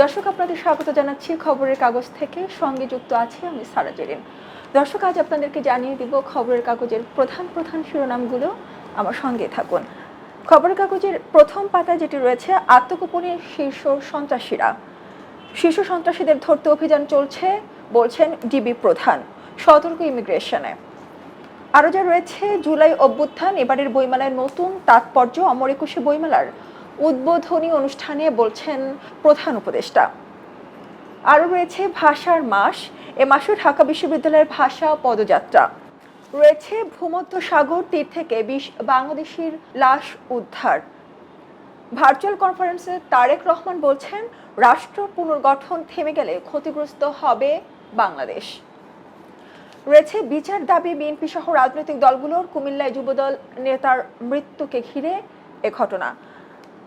দর্শক, আপনাদের স্বাগত জানাচ্ছি খবরের কাগজ থেকে। সঙ্গে যুক্ত আছি আমি সারা জেরিন। দর্শক, আজ আপনাদেরকে জানিয়ে দিব খবরের কাগজের প্রধান প্রধান শিরোনামগুলো। আমার সঙ্গে থাকুন। খবরের কাগজের প্রথম পাতায় যেটি রয়েছে আত্মগোপনের শীর্ষ সন্ত্রাসীরা। শিশু সন্ত্রাসীদের ধরতে অভিযান চলছে, বলছেন ডিবি প্রধান, সতর্ক ইমিগ্রেশনে। আরও যা রয়েছে, জুলাই অভ্যুত্থান, এবারের বইমেলায় নতুন তাৎপর্য, অমর একুশে বইমেলার উদ্বোধনী অনুষ্ঠানে বলছেন প্রধান উপদেষ্টা। আরও রয়েছে ভাষার মাস। এ মাসে ঢাকা বিশ্ববিদ্যালয়ের ভাষা পদযাত্রা। রয়েছে ভূমধ্য সাগর তীর থেকে বিশ বাংলাদেশির লাশ উদ্ধার। ভার্চুয়াল কনফারেন্সে তারেক রহমান বলছেন, রাষ্ট্র পুনর্গঠন থেমে গেলে ক্ষতিগ্রস্ত হবে বাংলাদেশ। রয়েছে বিচার দাবি বিএনপি সহ রাজনৈতিক দলগুলোর। কুমিল্লায় যুবদল নেতার মৃত্যুকে ঘিরে এ ঘটনা।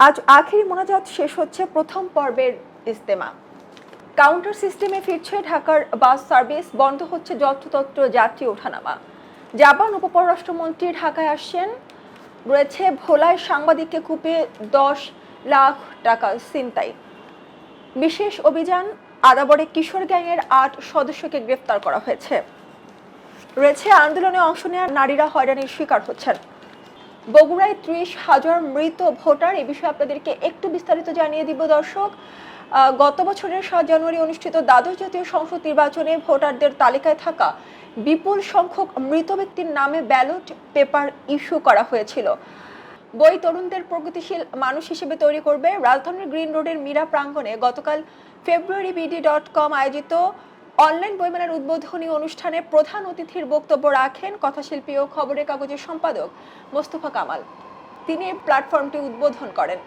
আজ আখেরি মোনাজাত শেষ হচ্ছে প্রথম পর্বের ইস্তেমা। কাউন্টার সিস্টেমে ফিরছে ঢাকার বাস সার্ভিস, বন্ধ হচ্ছে যত্রতত্র যাত্রী ওঠানামা। জাপান উপপররাষ্ট্রমন্ত্রী ঢাকায় আসছেন। রয়েছে ভোলায় সাংবাদিককে কূপে দশ লাখ টাকা ছিনতাই। বিশেষ অভিযান, আদাবরে কিশোর গ্যাংয়ের আট সদস্যকে গ্রেফতার করা হয়েছে। রয়েছে আন্দোলনে অংশ নেওয়া নারীরা হয়রানির শিকার হচ্ছেন। বগুড়ায় ত্রিশ হাজার মৃত ভোটার, এ বিষয়ে আপনাদেরকে একটু বিস্তারিত জানিয়ে দিব দর্শক। গত বছরের সাত জানুয়ারি অনুষ্ঠিত দ্বাদশ জাতীয় সংসদ নির্বাচনে ভোটারদের তালিকায় থাকা বিপুল সংখ্যক মৃত ব্যক্তির নামে ব্যালট পেপার ইস্যু করা হয়েছিল। বই তরুণদের প্রগতিশীল মানুষ হিসেবে তৈরি করবে রাজধানীর গ্রিন রোডের মীরা প্রাঙ্গণে গতকাল ফেব্রুয়ারি বিডি ডট কম আয়োজিত অনলাইন বইমেলার উদ্বোধনী অনুষ্ঠানে প্রধান অতিথির বক্তব্য রাখেন কথাশিল্পী ও খবরের কাগজের সম্পাদক মোস্তফা কামাল। তিনি এই প্ল্যাটফর্মটি উদ্বোধন করেন।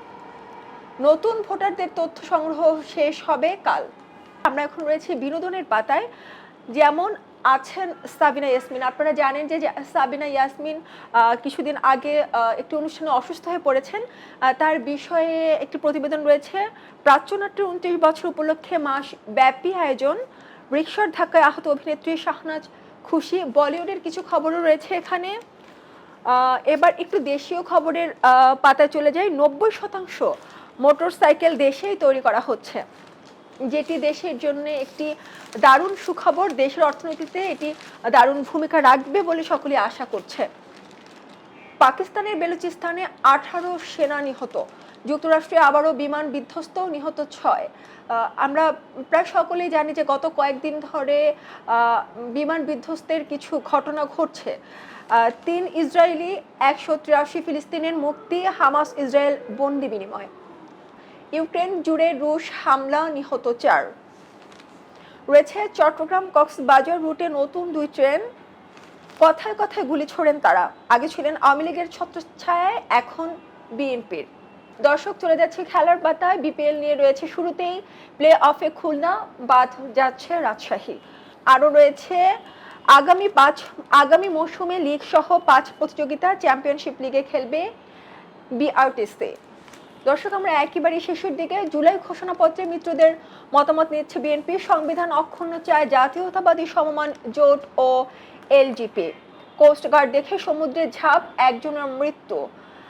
নতুন ভোটারদের তথ্য সংগ্রহ শেষ হবে কাল। আমরা এখন রয়েছি বিনোদনের পাতায়। যেমন আছেন সাবিনা ইয়াসমিন। আপনারা জানেন যে সাবিনা ইয়াসমিন কিছুদিন আগে একটি অনুষ্ঠানে অসুস্থ হয়ে পড়েছেন। তার বিষয়ে একটি প্রতিবেদন রয়েছে। প্রাচ্যনাট্যের উনত্রিশ বছর উপলক্ষে মাস ব্যাপী আয়োজন। রিক্সার ধাক্কায় আহত অভিনেত্রী শাহনাজ খুশি। বলিউডের কিছু খবরও রয়েছে এখানে। এবার একটু দেশীয় খবরের পাতায় চলে যাই। নব্বই শতাংশ মোটরসাইকেল দেশেই তৈরি করা হচ্ছে। যেটি দেশের জন্য একটি দারুণ সুখবর। দেশের অর্থনীতিতে এটি দারুণ ভূমিকা রাখবে বলে সকলে আশা করছে। পাকিস্তানের বেলুচিস্তানে আঠারো সেনা নিহত। যুক্তরাষ্ট্রে আবারও বিমান বিধ্বস্ত, নিহত ছয়। আমরা প্রায় সকলেই জানি যে গত কয়েকদিন ধরে বিমান বিধ্বস্তের কিছু ঘটনা ঘটছে। তিন ইসরায়েলি, একশো তিরাশি ফিলিস্তিনের মুক্তি, হামাস ইসরায়েল বন্দি বিনিময়। ইউক্রেন জুড়ে রুশ হামলা, নিহত চার। রয়েছে চট্টগ্রাম কক্সবাজার রুটে নতুন দুই ট্রেন। কথায় কথায় গুলি ছোড়েন তারা। আগে ছিলেন আওয়ামী লীগের ছত্রছায়ায়, এখন বিএনপির। দর্শক চলে যাচ্ছে খেলার পাতায়। বিপিএল নিয়ে রয়েছে শুরুতেই প্লে অফে খুলনা, বাদ যাচ্ছে রাজশাহী। আরও রয়েছে আগামী পাঁচ, আগামী মৌসুমে লিগ সহ পাঁচ প্রতিযোগিতা চ্যাম্পিয়নশিপ লিগে খেলবে বিআরটিসি দর্শক, আমরা একেবারে শেষের দিকে জুলাই ঘোষণাপত্রে মিত্রদের মতামত নিচ্ছে বিএনপি সংবিধান অক্ষুণ্ণ চায় জাতীয়তাবাদী সমমান জোট ও এলজিপি কোস্টগার্ড দেখে সমুদ্রে ঝাঁপ, একজনের মৃত্যু।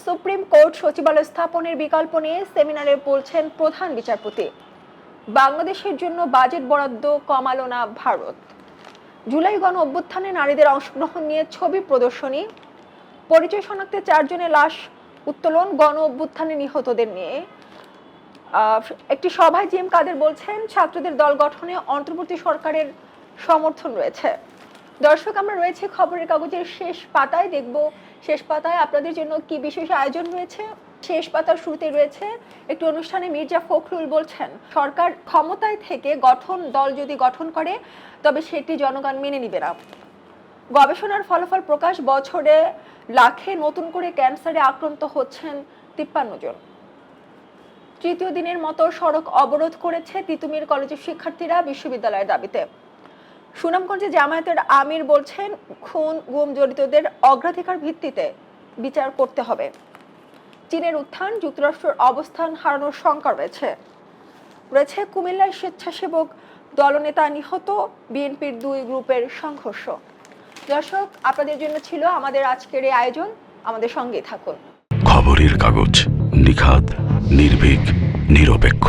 সুপ্রিম কোর্ট সচিবালয় স্থাপনের বিকল্প নিয়ে সেমিনারে বলছেন প্রধান বিচারপতি। বাংলাদেশের জন্য বাজেট বরাদ্দ কমালো না ভারত। জুলাই গণ অভ্যুত্থানে নারীদের অংশগ্রহণ নিয়ে ছবি প্রদর্শনী। পরিচয় শনাক্তে চারজনের লাশ উত্তোলন গণ অভ্যুত্থানে নিহতদের নিয়ে। একটি সভায় জিএম কাদের বলছেন, ছাত্রদের দল গঠনে অন্তর্বর্তী সরকারের সমর্থন রয়েছে। দর্শক, আমরা রয়েছে খবরের কাগজের শেষ পাতায়। দেখব শেষ পাতায় আপনাদের জন্য কি বিশেষ আয়োজন রয়েছে। শেষ পাতার শুরুতে রয়েছে একটি অনুষ্ঠানে মির্জা ফখরুল বলছেন, সরকার ক্ষমতায় থেকে গঠন, দল যদি গঠন করে, তবে সেটি জনগণ মেনে নিবে না। গবেষণার ফলাফল প্রকাশ বছরে লাখে নতুন করে ক্যান্সারে আক্রান্ত হচ্ছেন তিপ্পান্ন জন। তৃতীয় দিনের মতো সড়ক অবরোধ করেছে তিতুমির কলেজের শিক্ষার্থীরা বিশ্ববিদ্যালয়ের দাবিতে। সুনামগঞ্জে জামায়াতের আমির বলছেন, খুন, গুম জড়িতদের অগ্রাধিকার ভিত্তিতে বিচার করতে হবে। চীনের উত্থান, যুক্তরাষ্ট্রের অবস্থান হারানোর শঙ্কা রয়েছে। রয়েছে কুমিল্লায় স্বেচ্ছাসেবক দলনেতা নিহত, বিএনপির দুই গ্রুপের সংঘর্ষ। দর্শক, আপনাদের জন্য ছিল আমাদের আজকের এই আয়োজন। আমাদের সঙ্গেই থাকুন। খবরের কাগজ নিখাদ, নির্ভীক, নিরপেক্ষ।